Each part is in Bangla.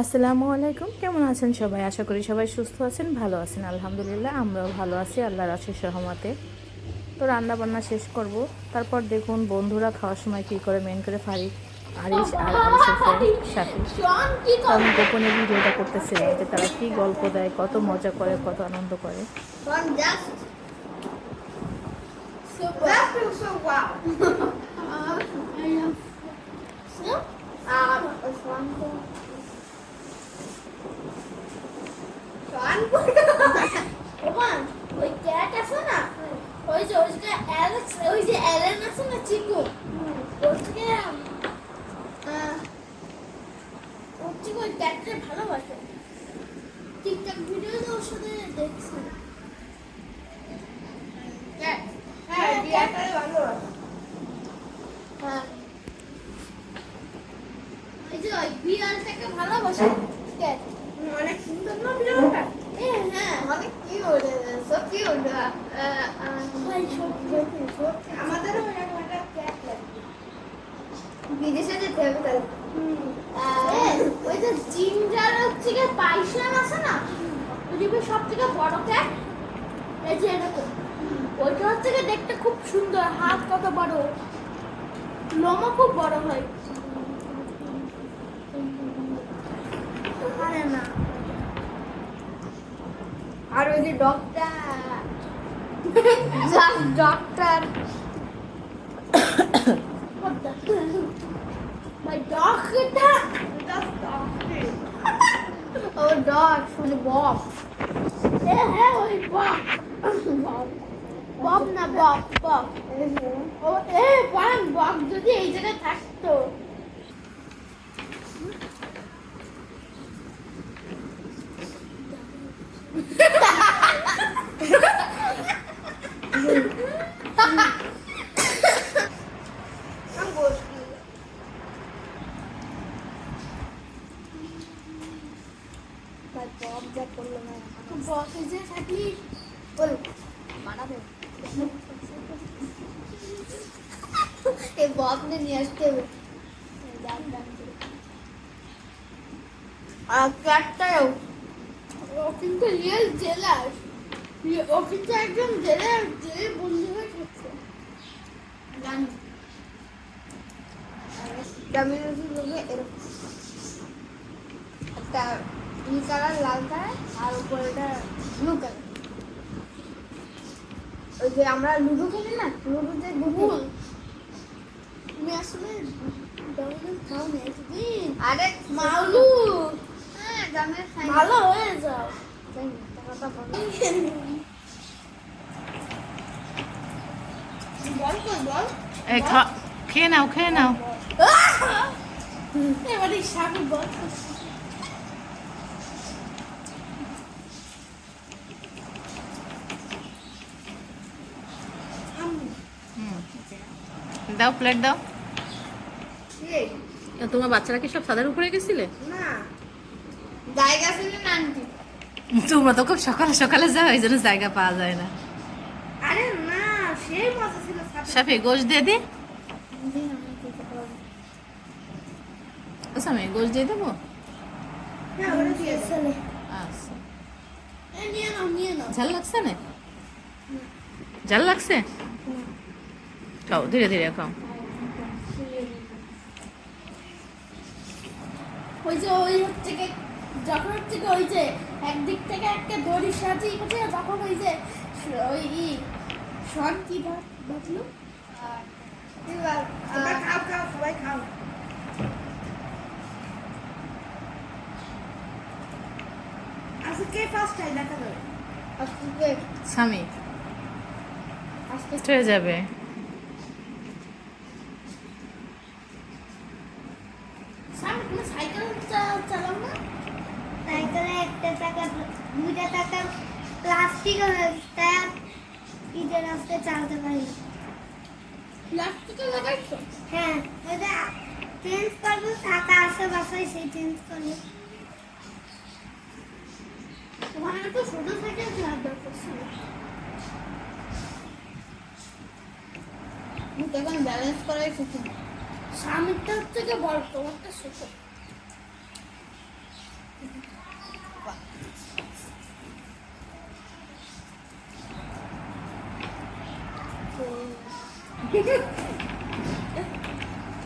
আসসালামু আলাইকুম। কেমন আছেন সবাই? আশা করি সবাই সুস্থ আছেন, ভালো আছেন। আলহামদুলিল্লাহ, আমরাও ভালো আছি, আল্লাহর আশিস রহমতে। তো রান্না বান্না শেষ করব। তারপর দেখুন বন্ধুরা খাওয়ার সময় কী করে মেন করে ফারিক আরিস আর সাথে আমি গোপনে ভিডিওটা করতেছিলাম যে তারা কী গল্প দেয়, কত মজা করে, কত আনন্দ করে। ওই ক্যাট ওই যে ওই ভালোবাসে ভালোবাসে হ্যাঁ এই যে ওই বিড়ালটাকে ভালোবাসে ক্যাট অনেক সুন্দর না বিড়ালটা হ্যাঁ অনেক কিউট সো কিউট আমাদেরও এরকম একটা ক্যাট লাগবে বিদেশে যেতে হবে তাহলে ওই যে জিঞ্জার হচ্ছে গিয়ে পাইসন আছে না? পৃথিবীর সব থেকে বড় ক্যাট এই যে এরকম। ওইটা হচ্ছে গিয়ে দেখতে খুব সুন্দর হাত কত বড়। লোমও খুব বড় হয়। না। আর ওই যে doctor doctor My. That's. Oh, dog from the Bob. Hell, Bob. Bob. Bob, Bob. Bob থাকতো যা করল না বল মানাবে এই বব নে নিয়ে আসতে হবে। আর ক্যাটটাও ও কিন্তু রিয়েল জেলার ও কিন্তু একজন জেলার জেলে বন্ধু হয়ে থাকছে। জানি। গ্রামের লোকে এরকম। একটা নীল কালার লাল কালার আর উপরে ব্লু কালার ওই যে আমরা লুডো খেলি না লুডোতে গুগল তুমি আসলে ডমিনোস খাও না এতদিন? আরে মাউলু হ্যাঁ ভালো হয়ে যাও। খেয়ে নাও খেয়ে নাও। এবারে বল। দাও প্লেট দাও। এই। তোমার বাচ্চারা কি সব ছাদের উপরে গেছিলে? না। জায়গা ছিল না আন্টি। তোমরা তো খুব সকালে সকালে যাও এই জন্য জায়গা পাওয়া যায় না। আরে না সেই মজা ছিল গোশ দিয়ে দি। আমি গোশ দিয়ে দেবো? হ্যাঁ ওটা দিয়ে চলে। আচ্ছা। এই নিয়ে নাও নিয়ে নাও। ঝাল লাগছে না। ঝাল লাগছে? খাও ধীরে ধীরে খাও ওই যে ওই হচ্ছে কি যখন হচ্ছে কি ওই যে একদিক থেকে একটা দড়ি সাথে ই করছে তখন ওই যে ওই ই শন কি বা- বাজলো? এবার তোমরা খাও খাও সবাই খাও। আচ্ছা কে ফার্স্ট খাই দেখা যাবে। আজকে স্বামী। আজকে হয়ে যাবে সামনে তুমি সাইকেল চা- চালাও না সাইকেলে একটা দুইটা টাকা প্লাস্টিক টায়ার ঈদের রাস্তায় চালাতে পারি। হ্যাঁ ওটা চেঞ্জ করব টাকা আছে বাসায় সেই চেঞ্জ করব। তোমার তো ছোট সাইকেল চালার দরকার ছিল আমি ব্যালেন্স করাই শিখিনি স্বামীরটা হচ্ছে বড় তোমারটা ছোট।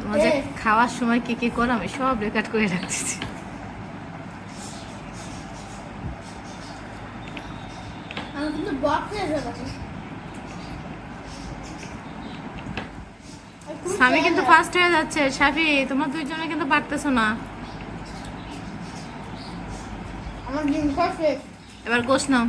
তোমার যে খাওয়ার সময় কি কি করো আমি সব রেকর্ড করে রাখতেছি। স্বামী কিন্তু ফার্স্ট হয়ে যাচ্ছে। সাফি তোমরা দুইজনে কিন্তু পারতেছো না। আমার এবার গোস নাও।